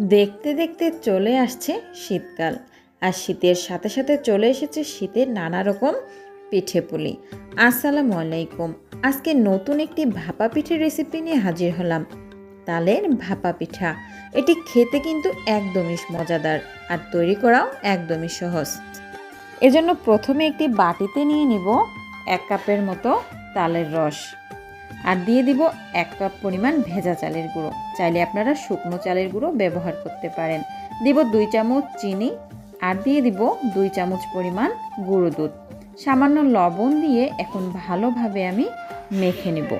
দেখতে দেখতে চলে আসছে শীতকাল, আর শীতের সাথে সাথে চলে এসেছে শীতের নানা রকম পিঠে পুলি। আসসালামু আলাইকুম। আজকে নতুন একটি ভাপা পিঠের রেসিপি নিয়ে হাজির হলাম। তালের ভাপা পিঠা। এটি খেতে কিন্তু একদমই মজাদার, আর তৈরি করাও একদমই সহজ। এজন্য প্রথমে একটি বাটিতে নিয়ে নিব এক কাপের মতো তালের রস। আর দিয়ে দিব এক কাপ পরিমাণ ভেজা চালের গুঁড়ো। চাইলে আপনারা শুকনো চালের গুঁড়ো ব্যবহার করতে পারেন। দিব দুই চামচ চিনি আর দিয়ে দিব দুই চামচ পরিমাণ গুঁড়ো দুধ। সামান্য লবণ দিয়ে এখন ভালোভাবে আমি মেখে নেব।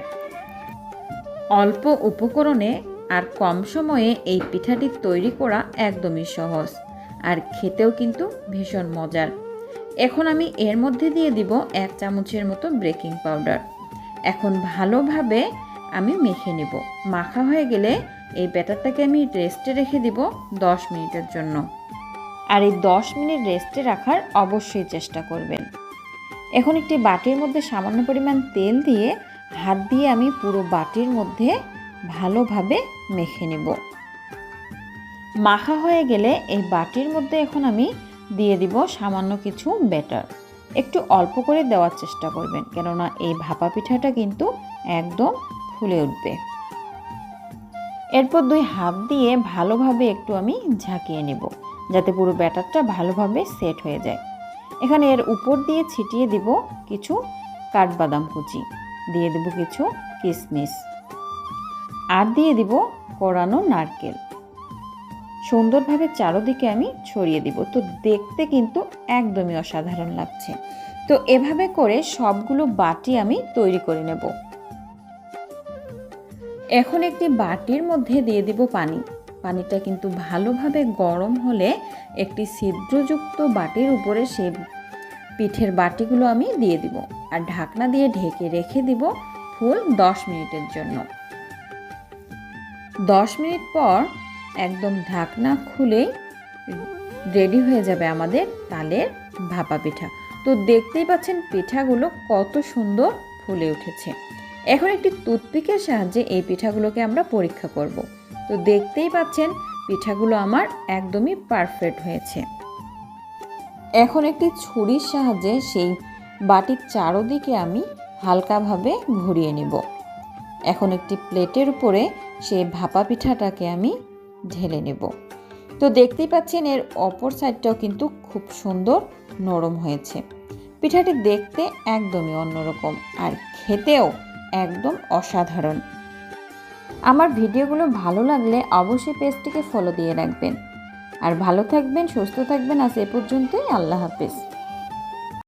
অল্প উপকরণে আর কম সময়ে এই পিঠাটি তৈরি করা একদমই সহজ আর খেতেও কিন্তু ভীষণ মজার। এখন আমি এর মধ্যে দিয়ে দিব এক চামচের মতো বেকিং পাউডার। এখন ভালোভাবে আমি মেখে নেব। মাখা হয়ে গেলে এই ব্যাটারটাকে আমি রেস্টে রেখে দিব দশ মিনিটের জন্য। আর এই দশ মিনিট রেস্টে রাখার অবশ্যই চেষ্টা করবেন। এখন একটি বাটির মধ্যে সামান্য পরিমাণ তেল দিয়ে হাত দিয়ে আমি পুরো বাটির মধ্যে ভালোভাবে মেখে নেব। মাখা হয়ে গেলে এই বাটির মধ্যে এখন আমি দিয়ে দিব সামান্য কিছু ব্যাটার। একটু অল্প করে দেওয়ার চেষ্টা করবেন, কেননা এই ভাপা পিঠাটা কিন্তু একদম ফুলে উঠবে। এরপর দুই হাফ দিয়ে ভালোভাবে একটু আমি ঝাঁকিয়ে নেব, যাতে পুরো ব্যাটারটা ভালোভাবে সেট হয়ে যায়। এখানে এর উপর দিয়ে ছিটিয়ে দিব কিছু কাঠবাদাম কুচি, দিয়ে দেব কিছু কিশমিশ আর দিয়ে দিব কোরানো নারকেল। সুন্দরভাবে চারোদিকে আমি ছড়িয়ে দিব। তো দেখতে কিন্তু একদমই অসাধারণ লাগছে। তো এভাবে করে সবগুলো বাটি আমি তৈরি করে নেব। এখন একটি বাটির মধ্যে দিয়ে দিব পানি। পানিটা কিন্তু ভালোভাবে গরম হলে একটি ছিদ্রযুক্ত বাটির উপরে সে পিঠের বাটিগুলো আমি দিয়ে দিব। আর ঢাকনা দিয়ে ঢেকে রেখে দিব ফুল দশ মিনিটের জন্য। দশ মিনিট পর একদম ঢাকনা খুলেই রেডি হয়ে যাবে আমাদের তালের ভাপা পিঠা। তো দেখতেই পাচ্ছেন পিঠাগুলো কত সুন্দর ফুলে উঠেছে। এখন একটি টুথপিকের সাহায্যে এই পিঠাগুলোকে আমরা পরীক্ষা করব। তো দেখতেই পাচ্ছেন পিঠাগুলো আমার একদমই পারফেক্ট হয়েছে। এখন একটি ছুরির সাহায্যে সেই বাটির চারোদিকে আমি হালকাভাবে ঘুরিয়ে নেব। এখন একটি প্লেটের উপরে সেই ভাপা পিঠাটাকে আমি ঢেলে নেব। তো দেখতেই পাচ্ছেন এর অপর সাইডটাও কিন্তু খুব সুন্দর নরম হয়েছে। পিঠাটি দেখতে একদমই অন্যরকম আর খেতেও একদম অসাধারণ। আমার ভিডিওগুলো ভালো লাগলে অবশ্যই পেজটিকে ফলো দিয়ে রাখবেন। আর ভালো থাকবেন, সুস্থ থাকবেন, আজ এ পর্যন্তই। আল্লাহ হাফেজ।